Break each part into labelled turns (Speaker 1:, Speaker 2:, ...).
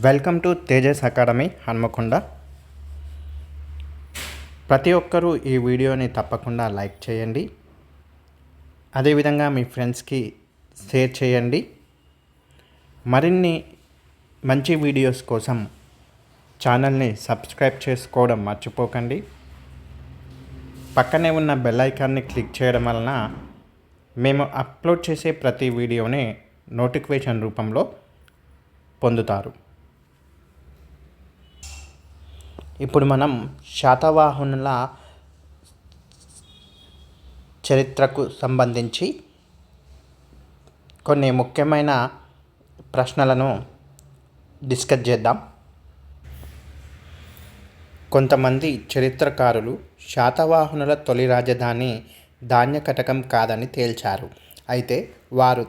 Speaker 1: Welcome to Tejas academy Hanmakonda. ప్రతి ఒక్కరూ ఈ వీడియోని తప్పకుండా లైక్ చేయండి. అదేవిధంగా మీ ఫ్రెండ్స్కి షేర్ చేయండి. మరిన్ని మంచి వీడియోస్ కోసం ఛానల్ని సబ్స్క్రైబ్ చేసుకోవడం మర్చిపోకండి. పక్కనే ఉన్న బెల్ ఐకాన్ని క్లిక్ చేయడం వలన మేము అప్లోడ్ చేసే ప్రతి వీడియోని నోటిఫికేషన్ రూపంలో పొందుతారు. ఇప్పుడు మనం శాతవాహనుల చరిత్రకు సంబంధించి కొన్ని ముఖ్యమైన ప్రశ్నలను డిస్కస్ చేద్దాం. కొంతమంది చరిత్రకారులు శాతవాహనుల తొలి రాజధాని ధాన్యకటకం కాదని తేల్చారు. అయితే వారు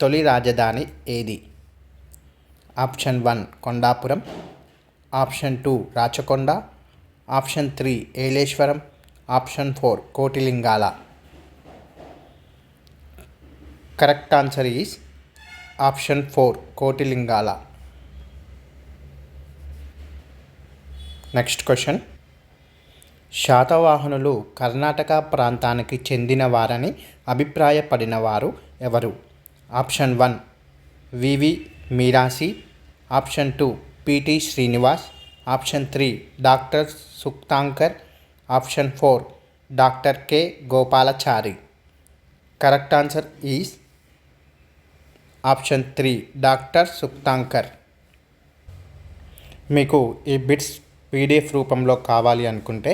Speaker 1: తొలి రాజధాని ఏది? Option one Kondapuram option two Rachakonda option three Eleswaram option four Kotilingala. Correct answer is option four Kotilingala. Next question. శాతవాహనులు కర్ణాటక ప్రాంతానికి చెందినవారని అభిప్రాయపడినవారు అభిప్రాయపడిన వారు ఎవరు? Option one VV Mirasi option two PT Srinivas option three doctor Sukthankar option four doctor K Gopalachari. Correct answer is option three doctor Sukthankar. మీకు ఈ bits PDF రూపంలో కావాలి అనుకుంటే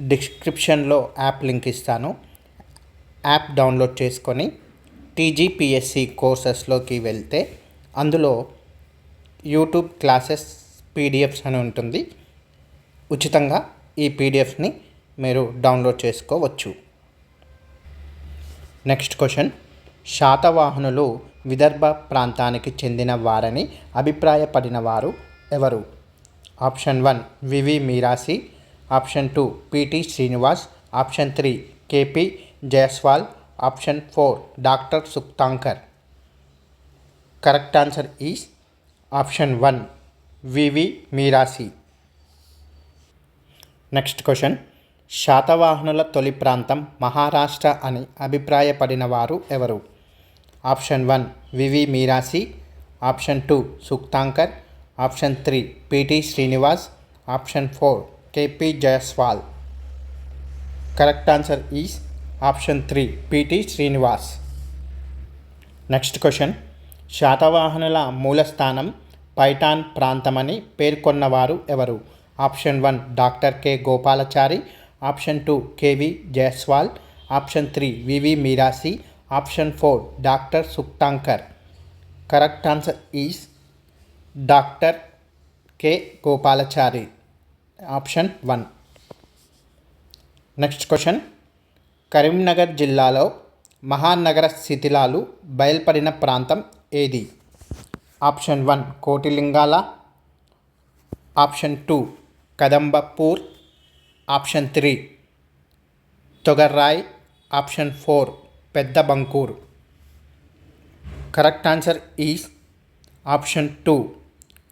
Speaker 1: డిస్క్రిప్షన్లో యాప్ లింక్ ఇస్తాను. యాప్ డౌన్లోడ్ చేసుకొని టీజీపీఎస్సి కోర్సెస్లోకి వెళ్తే అందులో యూట్యూబ్ క్లాసెస్ పీడిఎఫ్స్ అని ఉంటుంది. ఉచితంగా ఈ పీడిఎఫ్ని మీరు డౌన్లోడ్ చేసుకోవచ్చు. Next question. శాతవాహనులు విదర్భ ప్రాంతానికి చెందిన వారని అభిప్రాయపడిన వారు ఎవరు? Option one VV Mirasi option two PT Srinivas option three KP Jayaswal option four doctor Sukthankar. Correct answer is option one VV Mirasi. Next question. శాతవాహనుల తొలి ప్రాంతం మహారాష్ట్ర అని అభిప్రాయపడిన వారు ఎవరు? Option one VV Mirasi. Option two Sukthankar. Option three PT Srinivas. Option four KP Jayaswal correct answer is option three PT Srinivas. Next question. శాతవాహనుల మూలస్థానం పైఠాన్ ప్రాంతమని పేర్కొన్నవారు ఎవరు? Option one doctor K Gopalachari option two KV Jaiswal option three VV Mirasi option four doctor Sukthankar. Correct answer is doctor K Gopalachari. Option one. Next question. Karimnagar జిల్లాలో మహానగర శిథిలాలు బయల్పడిన ప్రాంతం ఏది? Option one Kotilingala. Option two Kadambapur. Option three Thogarrai. Option four Peddabankur correct answer is option two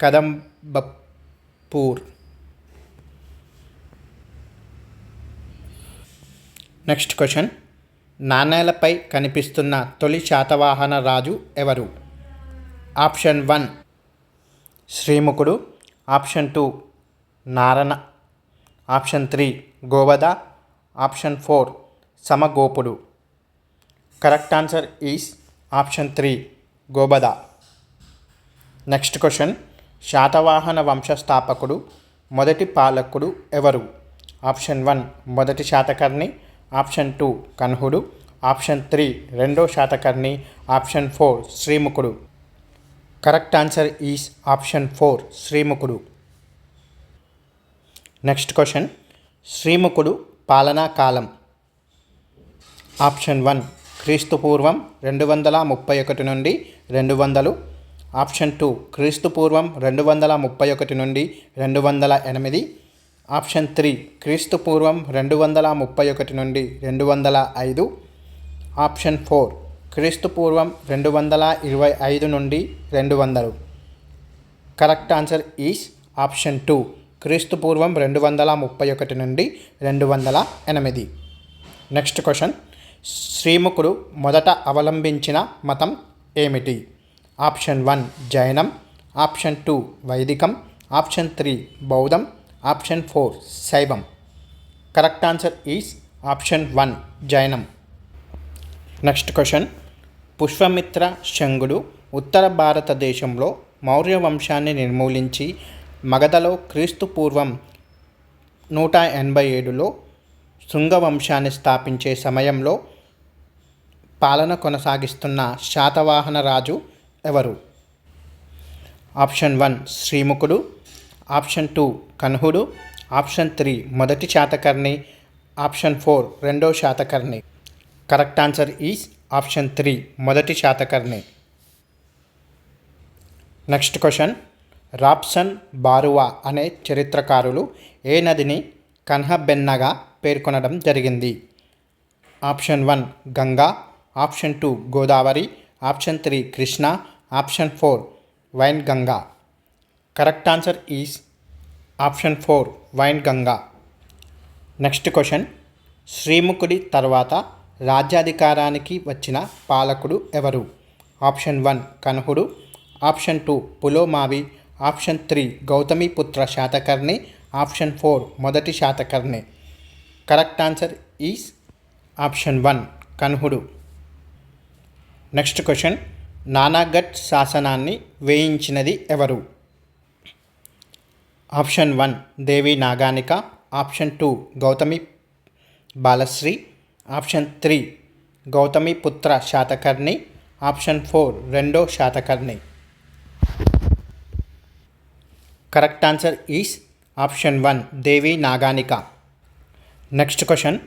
Speaker 1: Kadambapur. Next question. నాణేలపై కనిపిస్తున్న తొలి శాతవాహన రాజు ఎవరు? Option one శ్రీముఖుడు. Option two Narana. Option three Govada option four సమగోపుడు. Correct answer is option three Gobada next question. Satavahana వంశస్థాపకుడు మొదటి పాలకుడు ఎవరు? Option one మొదటి Satakarni option two కన్హుడు option three రెండో Satakarni option four శ్రీముఖుడు. Correct answer is option four శ్రీముఖుడు. Next question శ్రీముఖుడు పాలనా కాలం. Option one క్రీస్తు పూర్వం రెండు వందల ముప్పై ఒకటి నుండి రెండు వందలు. ఆప్షన్ టూ క్రీస్తు పూర్వం రెండు వందల ముప్పై ఒకటి నుండి రెండు వందల ఎనిమిది. ఆప్షన్ త్రీ క్రీస్తు పూర్వం రెండు వందల ముప్పై ఒకటి నుండి రెండు వందల ఐదు. ఆప్షన్ ఫోర్ క్రీస్తు పూర్వం రెండు వందల ఇరవై ఐదు నుండి రెండు వందలు. Correct answer is option two క్రీస్తు పూర్వం రెండు వందల ముప్పై ఒకటి నుండి రెండు వందల ఎనిమిది. నెక్స్ట్ క్వశ్చన్ శ్రీముఖుడు మొదట అవలంబించిన మతం ఏమిటి? ఆప్షన్ వన్ జైనం. ఆప్షన్ టూ వైదికం. ఆప్షన్ త్రీ బౌద్ధం. Option four Shaivam. Correct answer is option one జైనం. Next question. పుష్పమిత్ర శంగుడు ఉత్తర భారతదేశంలో మౌర్య వంశాన్ని నిర్మూలించి మగధలో క్రీస్తు పూర్వం నూట ఎనభై ఏడులో శృంగవంశాన్ని స్థాపించే సమయంలో పాలన కొనసాగిస్తున్న శాతవాహన రాజు ఎవరు? ఆప్షన్ వన్ శ్రీముఖుడు. ఆప్షన్ టూ కన్హుడు ఆప్షన్ త్రీ మొదటి శాతకర్ణి ఆప్షన్ ఫోర్ రెండో Satakarni. Correct answer is option three మొదటి Satakarni. Next question. Rapson Barua అనే చరిత్రకారులు ఏ నదిని కన్హబెన్నగా పేర్కొనడం జరిగింది? Option one Ganga option two Godavari option three Krishna option four Wainganga correct answer is option four Wainganga. Next question. శ్రీముఖుడి తర్వాత రాజ్యాధికారానికి వచ్చిన పాలకుడు ఎవరు? Option one కన్హుడు. Option two Pulomavi. Option three Gautamiputra Satakarni. Option four మొదటి Satakarni. Correct answer is option one కన్హుడు. Next question. Naneghat శాసనాన్ని వేయించినది ఎవరు? Option one Devi Naganika option two Gautami Balashri option three Gautamiputra Satakarni option four రెండో Satakarni. Correct answer is option one Devi Naganika. Next question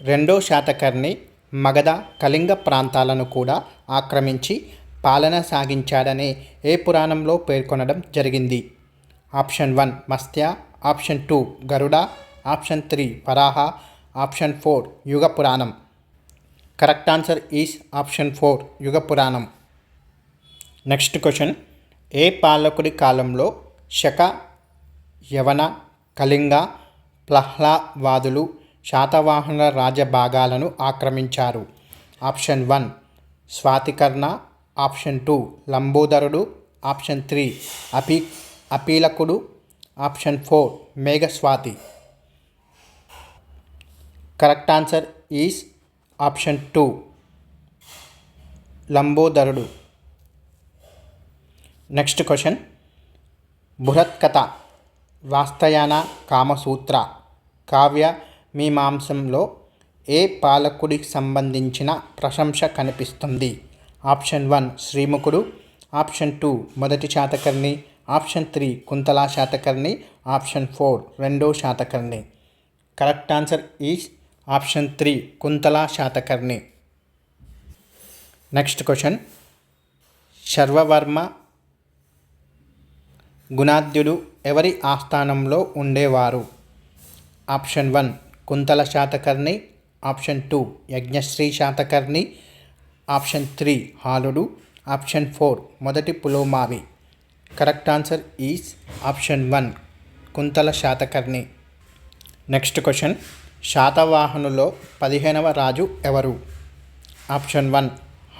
Speaker 1: రెండో శాతకర్ణి మగధ కళింగ ప్రాంతాలను కూడా ఆక్రమించి పాలన సాగించాడని ఏ పురాణంలో పేర్కొనడం జరిగింది? Option one Matsya option two Garuda option three Varaha option four Yuga Puranam correct answer is option four Yuga Puranam next question. ఏ పాలకుడి కాలంలో శక యవన కళింగ ప్లహ్లావాదులు శాతవాహనుల రాజభాగాలను ఆక్రమించారు? Option one Swatikarna option two లంబోదరుడు option three అపి అపీలకుడు option four Meghaswati. Correct answer is option two లంబోదరుడు. Next question Brihatkatha వాస్తయాన కామసూత్ర కావ్య మీమాంసంలో ఏ పాలకుడికి సంబంధించిన ప్రశంస కనిపిస్తుంది? ఆప్షన్ వన్ శ్రీముఖుడు. ఆప్షన్ టూ మొదటి Satakarni option three Kuntala Satakarni option four రెండో Satakarni. Correct answer is option three Kuntala Satakarni. Next question. Sharvavarma గుణాద్యుడు ఎవరి ఆస్థానంలో ఉండేవారు? Option one Kuntala Satakarni option two Yajnashri Satakarni option three హాలుడు option four మొదటి Pulomavi. Correct answer is option one Kuntala Satakarni. Next question శాతవాహనులో పదిహేనవ రాజు ఎవరు? Option one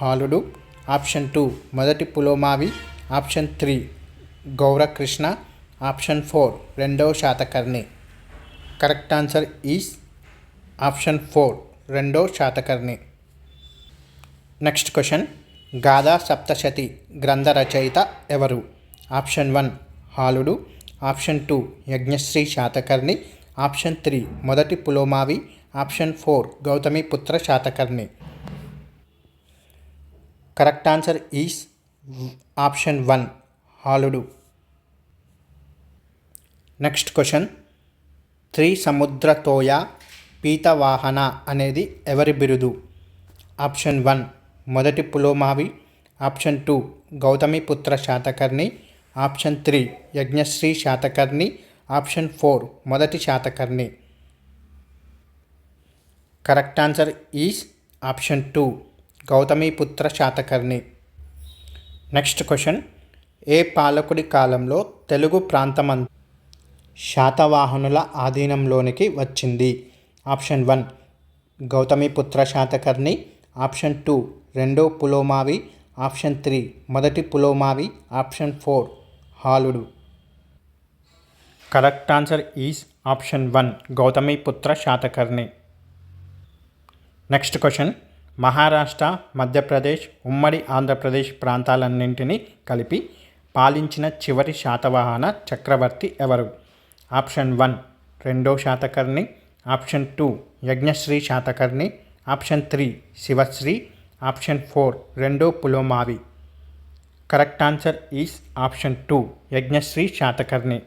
Speaker 1: హాలుడు. Option two మొదటి Pulomavi. Option three Gaurakrishna. Option four రెండవ Satakarni. Correct answer is option four రెండో Satakarni. Next question Gatha Saptashati గ్రంథ రచయిత ఎవరు? Option one హాలుడు. Option two Yajnashri Satakarni. Option three మొదటి Pulomavi. Option four Gautamiputra Satakarni. Correct answer is option one హాలుడు. Next question. Three సముద్రతోయ పీతవాహన అనేది ఎవరి బిరుదు? ఆప్షన్ వన్ మొదటి Pulomavi. Option two Gautamiputra Satakarni. Option three Yajnashri Satakarni. Option four మొదటి Satakarni. Correct answer is option two Gautamiputra Satakarni. Next question ఏ పాలకుడి కాలంలో తెలుగు ప్రాంతమం శాతవాహనుల ఆధీనంలోనికి వచ్చింది? Option one Gautamiputra Satakarni. Option two రెండో పులోమావి. ఆప్షన్ త్రీ మొదటి Pulomavi. Option four హాలుడు. Correct answer is option one Gautamiputra Satakarni. Next question. Maharashtra Madhya Pradesh ఉమ్మడి ఆంధ్రప్రదేశ్ ప్రాంతాలన్నింటినీ కలిపి పాలించిన చివరి శాతవాహన చక్రవర్తి ఎవరు? ఆప్షన్ వన్ రెండో Satakarni. Option two Yajnashri Satakarni. Option three Shivashri. Option four రెండో Pulomavi. Correct answer is option two. Yajnashri Satakarni.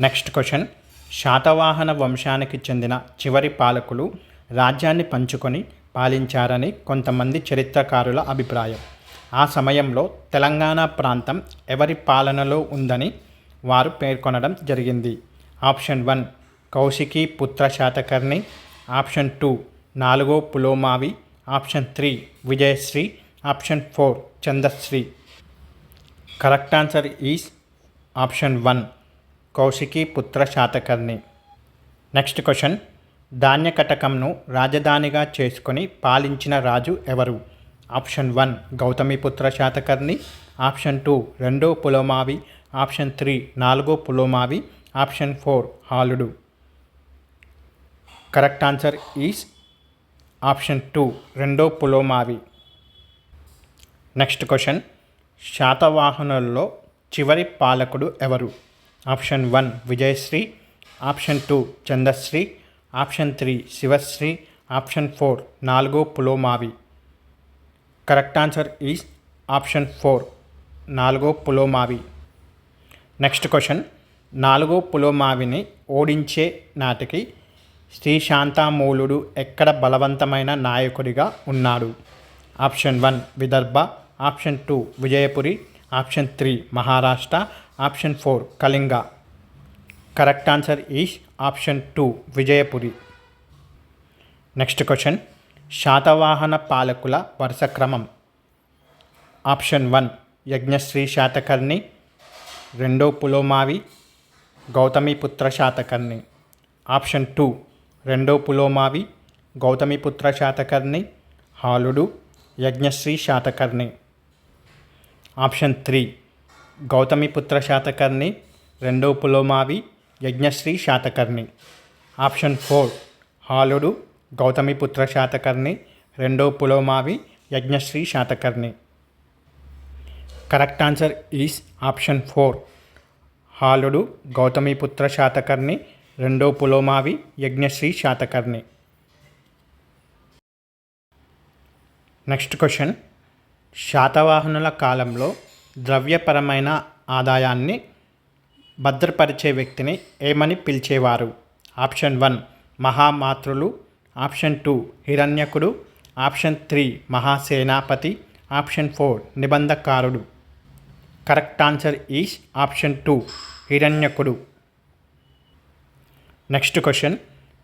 Speaker 1: Next question. Satavahana వంశానికి చెందిన చివరి పాలకులు రాజ్యాన్ని పంచుకొని పాలించారని కొంతమంది చరిత్రకారుల అభిప్రాయం. ఆ సమయంలో తెలంగాణ ప్రాంతం ఎవరి పాలనలో ఉందని వారు పేర్కొనడం జరిగింది. Option one Kaushikiputra Satakarni. Option two నాలుగో Pulomavi. Option three Vijayashri. Option four Chandashri correct answer is option one Kaushikiputra Satakarni. Next question ధాన్యకటకంను రాజధానిగా చేసుకొని పాలించిన రాజు ఎవరు? Option one Gautamiputra Satakarni. Option two రెండో పులోమావి. ఆప్షన్ త్రీ నాలుగో Pulomavi. Option four హాలుడు. Correct answer is option two రెండో Pulomavi. Next question శాతవాహనుల్లో చివరి పాలకుడు ఎవరు? Option one Vijayashri. Option two Chandashri. Option three Shivashri. Option four నాలుగో Pulomavi. Correct answer is option four నాలుగో Pulomavi. Next question నాలుగో పులోమావిని ఓడించే నాటికి శ్రీ శాంతామూలుడు ఎక్కడ బలవంతమైన నాయకుడిగా ఉన్నాడు? Option one Vidarbha. Option two Vijayapuri option three Maharashtra option four Kalinga. Correct answer is option two Vijayapuri. Next question. Satavahana పాలకుల వరుస క్రమం. ఆప్షన్ వన్ యజ్ఞశ్రీ శాతకర్ణి రెండో పులోమావి గౌతమిపుత్ర శాతకర్ణి. ఆప్షన్ టూ రెండో పులోమావి గౌతమిపుత్ర శాతకర్ణి హాలుడు యజ్ఞశ్రీ శాతకర్ణి. Option three. గౌతమిపుత్ర శాతకర్ణి రెండో పులోమావి యజ్ఞశ్రీ శాతకర్ణి. Option four. హాలుడు గౌతమిపుత్ర శాతకర్ణి రెండో Pulomavi Yajnashri Satakarni. Correct answer is option four. హాలుడు Gautamiputra Satakarni రెండో Pulomavi Yajnashri Satakarni. Next question. శాతవాహనుల కాలంలో ద్రవ్యపరమైన ఆదాయాన్ని భద్రపరిచే వ్యక్తిని ఏమని పిలిచేవారు? ఆప్షన్ వన్ మహామాతృలు. ఆప్షన్ టూ హిరణ్యకుడు. ఆప్షన్ త్రీ మహాసేనాపతి. Option four నిబంధకారుడు. Correct answer is option two హిరణ్యకుడు. Next question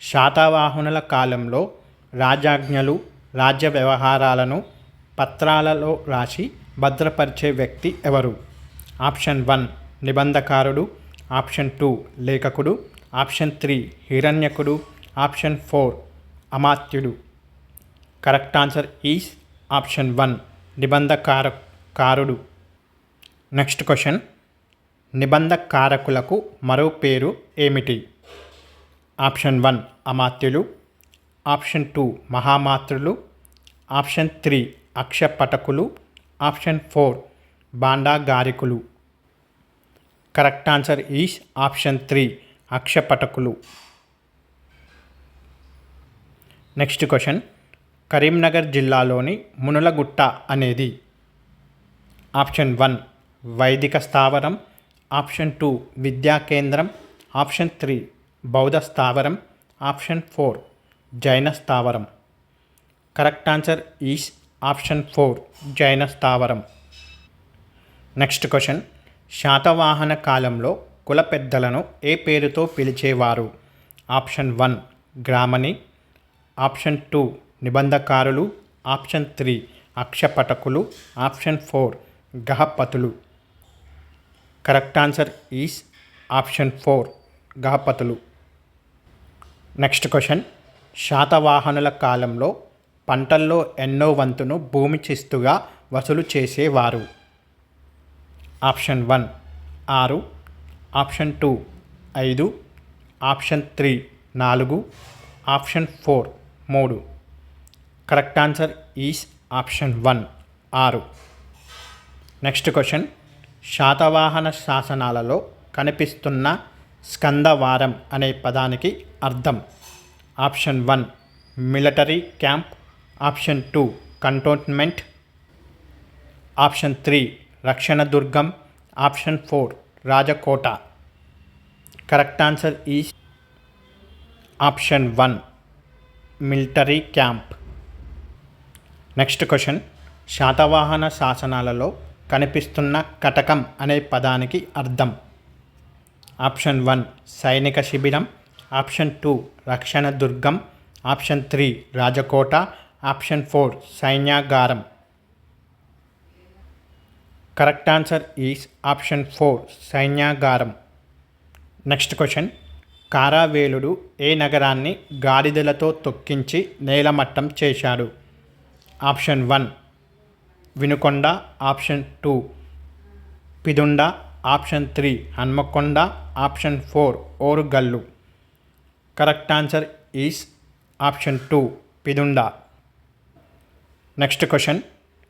Speaker 1: శాతవాహనుల కాలంలో రాజాజ్ఞలు రాజ్య వ్యవహారాలను పత్రాలలో రాసి భద్రపరిచే వ్యక్తి ఎవరు? ఆప్షన్ వన్ నిబంధకారుడు. ఆప్షన్ టూ లేఖకుడు. ఆప్షన్ త్రీ హిరణ్యకుడు. Option four అమాత్యుడు. Correct answer is option one నిబంధకార కారుడు నెక్స్ట్ క్వశ్చన్. నిబంధకారకులకు మరో పేరు ఏమిటి? ఆప్షన్ వన్ అమాత్యులు. ఆప్షన్ టూ మహామాతృలు ఆప్షన్ త్రీ అక్షపటకులు option four బాండాగారికులు. Correct answer is option three అక్షపటకులు. Next question Karimnagar జిల్లాలోని మునులగుట్ట అనేది. ఆప్షన్ వన్ వైదిక స్థావరం. ఆప్షన్ టూ విద్యా కేంద్రం. ఆప్షన్ త్రీ బౌద్ధ స్థావరం. ఆప్షన్ ఫోర్ జైన స్థావరం. Correct answer is option four జైన స్థావరం. Next question. శాతవాహన కాలంలో కుల పెద్దలను ఏ పేరుతో పిలిచేవారు? ఆప్షన్ వన్ గ్రామని. ఆప్షన్ టూ నిబంధకారులు. ఆప్షన్ త్రీ అక్షపటకులు. Option four గహపతులు. Correct answer is option four గహపతులు. Next question. శాతవాహనుల కాలంలో పంటల్లో ఎన్నో వంతును భూమి చిస్తుగా వసూలు చేసేవారు. ఆప్షన్ వన్ ఆరు. ఆప్షన్ టూ ఐదు. ఆప్షన్ త్రీ నాలుగు. ఆప్షన్ ఫోర్ మూడు. Correct answer is option one ఆరు. Next question. శాతవాహన శాసనాలలో కనిపిస్తున్న స్కందవారం అనే పదానికి అర్థం. Option one military camp option two cantonment. Option three రక్షణ దుర్గం. Option four Rajkot. Correct answer is option one military camp. Next question Satavahana శాసనాలలో కనిపిస్తున్న కటకం అనే పదానికి అర్థం. ఆప్షన్ వన్ సైనిక శిబిరం. ఆప్షన్ టూ రక్షణ దుర్గం. ఆప్షన్ త్రీ రాజకోట. Option four సైన్యాగారం. Correct answer is option four సైన్యాగారం. Next question. కారావేలుడు ఏ నగరాన్ని గాడిదలతో తొక్కించి నేలమట్టం చేశాడు? Option one Vinukonda. Option two Pidunda. Option three Hanmakonda. Option four Orugallu. Correct answer is option two Pidunda. Next question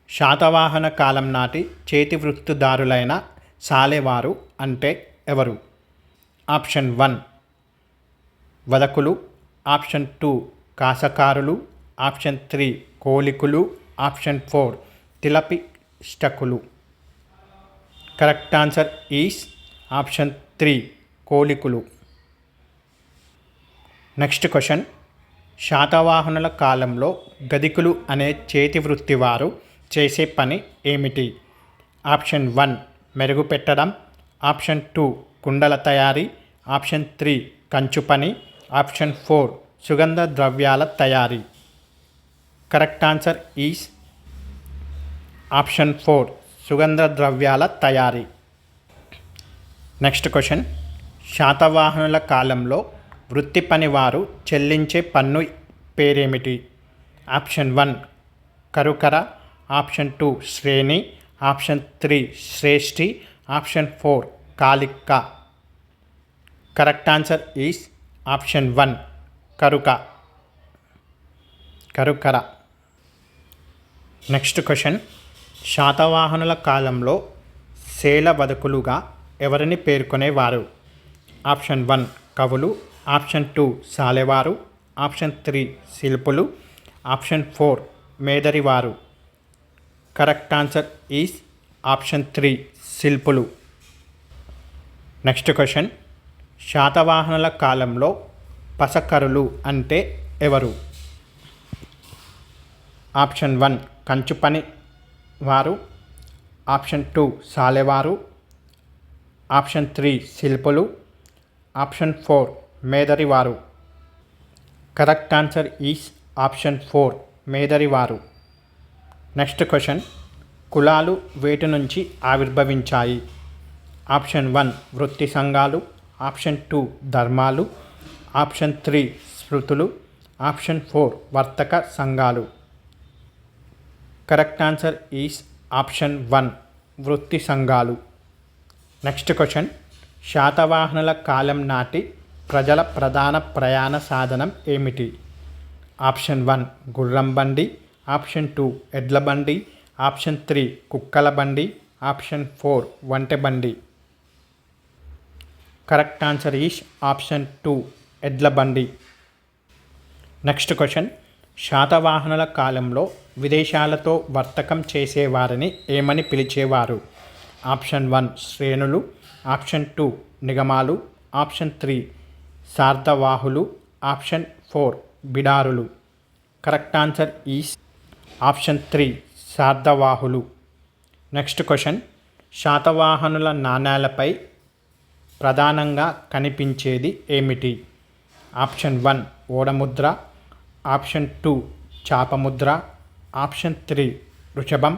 Speaker 1: Satavahana కాలం నాటి చేతి వృత్తిదారులైన సాలెవారు అంటే ఎవరు? ఆప్షన్ వన్ వదకులు ఆప్షన్ టూ కాసకారులు. ఆప్షన్ త్రీ కోలికులు. ఆప్షన్ ఫోర్ తిలపి స్టకులు correct answer is option three కోలికులు. Next question శాతవాహనుల కాలంలో గదికులు అనే చేతి వృత్తి వారు చేసే పని ఏమిటి? ఆప్షన్ వన్ మెరుగు పెట్టడం. ఆప్షన్ టూ కుండల తయారీ. ఆప్షన్ త్రీ కంచు పని. ఆప్షన్ ఫోర్ సుగంధ ద్రవ్యాల తయారీ. Correct answer is option four సుగంధ ద్రవ్యాల తయారీ. Next question. శాతవాహనుల కాలంలో వృత్తి పని వారు చెల్లించే పన్ను పేరేమిటి? ఆప్షన్ వన్ కరుకర. ఆప్షన్ టూ శ్రేణి. ఆప్షన్ త్రీ శ్రేష్ఠి. Option four కాలిక్క correct answer is option one కరుక. కరుకర. Next question. శాతవాహనుల కాలంలో శేల బతుకులుగా ఎవరిని పేర్కొనేవారు? ఆప్షన్ వన్ కవులు. ఆప్షన్ టూ సాలెవారు ఆప్షన్ త్రీ శిల్పులు option four మేదరివారు. Correct answer is option three శిల్పులు. Next question. శాతవాహనుల కాలంలో పసకరులు అంటే ఎవరు? ఆప్షన్ వన్ కంచుపని వారు ఆప్షన్ టూ సాలెవారు ఆప్షన్ త్రీ శిల్పులు option four మేదరివారు. Correct answer is option four మేదరివారు. Next question కులాలు వేటి నుంచి ఆవిర్భవించాయి? ఆప్షన్ వన్ వృత్తి సంఘాలు. ఆప్షన్ టూ ధర్మాలు. ఆప్షన్ త్రీ స్మృతులు. ఆప్షన్ ఫోర్ వర్తక సంఘాలు. Correct answer is option one వృత్తి సంఘాలు. నెక్స్ట్ క్వశ్చన్ శాతవాహనుల కాలం నాటి ప్రజల ప్రధాన ప్రయాణ సాధనం ఏమిటి? ఆప్షన్ వన్ గుర్రం బండి. ఆప్షన్ టూ ఎడ్ల బండి. ఆప్షన్ త్రీ కుక్కల బండి. ఆప్షన్ ఫోర్ వంటె బండి. Correct answer is option two ఎడ్ల బండి. నెక్స్ట్ క్వశ్చన్ శాతవాహనుల కాలంలో విదేశాలతో వర్తకం చేసేవారిని ఏమని పిలిచేవారు? ఆప్షన్ వన్ శ్రేణులు. ఆప్షన్ టూ నిగమాలు. ఆప్షన్ త్రీ శార్దవాహులు option four బిడారులు. Correct answer is option three శార్దవాహులు next question. శాతవాహనుల నాణ్యాలపై ప్రధానంగా కనిపించేది ఏమిటి? ఆప్షన్ వన్ ఓడముద్ర. ఆప్షన్ టూ చాపముద్ర. ఆప్షన్ త్రీ వృషభం.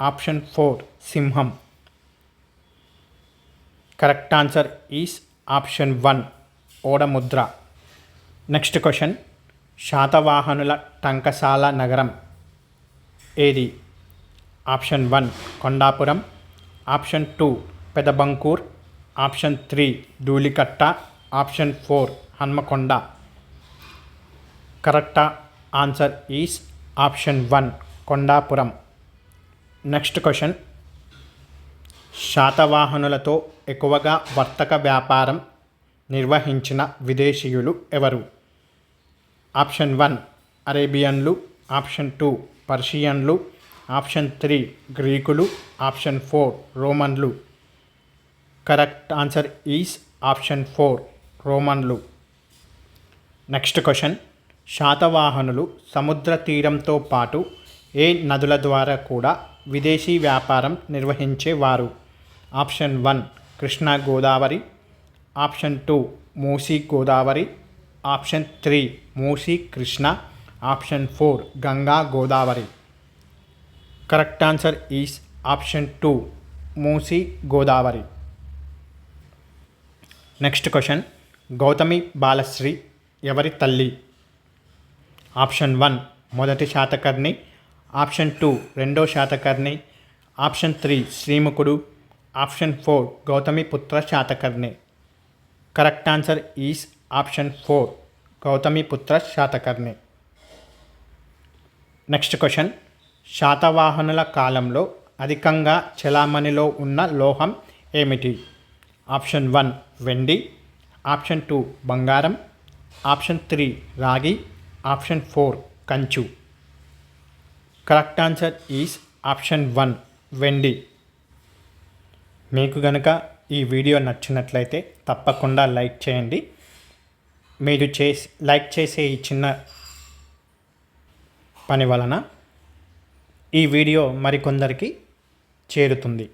Speaker 1: ఆప్షన్ ఫోర్ సింహం. Correct answer is option one ఓడముద్ర. Next question శాతవాహనుల టంకశాల నగరం. ఏది? Option one Kondapuram. Option two Pedabankur. Option three Dhulikatta. Option four Hanamkonda. Correct answer is option one Kondapuram. Next question శాతవాహనులతో ఎక్కువగా వర్తక వ్యాపారం నిర్వహించిన విదేశీయులు ఎవరు? ఆప్షన్ వన్ అరేబియన్లు ఆప్షన్ టూ పర్షియన్లు ఆప్షన్ త్రీ గ్రీకులు option four రోమన్లు. Correct answer is option four రోమన్లు. Next question. శాతవాహనులు సముద్ర తీరంతో పాటు ఏ నదుల ద్వారా కూడా విదేశీ వ్యాపారం నిర్వహించేవారు? Option one Krishna Godavari option two Musi Godavari. Option three Musi Krishna. Option four Ganga Godavari. Correct answer is option two Musi Godavari. Next question Gautami Balashri ఎవరి తల్లి? ఆప్షన్ వన్ మొదటి శాతకర్ణి. ఆప్షన్ టూ రెండో Satakarni. Option three శ్రీముఖుడు. Option four Gautami Putra Satakarni. Correct answer is option four Gautamiputra Satakarni next question శాతవాహనుల కాలంలో అధికంగా చలామణిలో ఉన్న లోహం ఏమిటి? ఆప్షన్ వన్ వెండి. ఆప్షన్ టూ బంగారం. ఆప్షన్ త్రీ రాగి. ఆప్షన్ ఫోర్ కంచు. Correct answer is option one వెండి. మీకు గనక ఈ వీడియో నచ్చినట్లయితే తప్పకుండా లైక్ చేయండి. మీరు చేసి లైక్ చేసే ఈ చిన్న పని వలన ఈ వీడియో మరికొందరికి చేరుతుంది.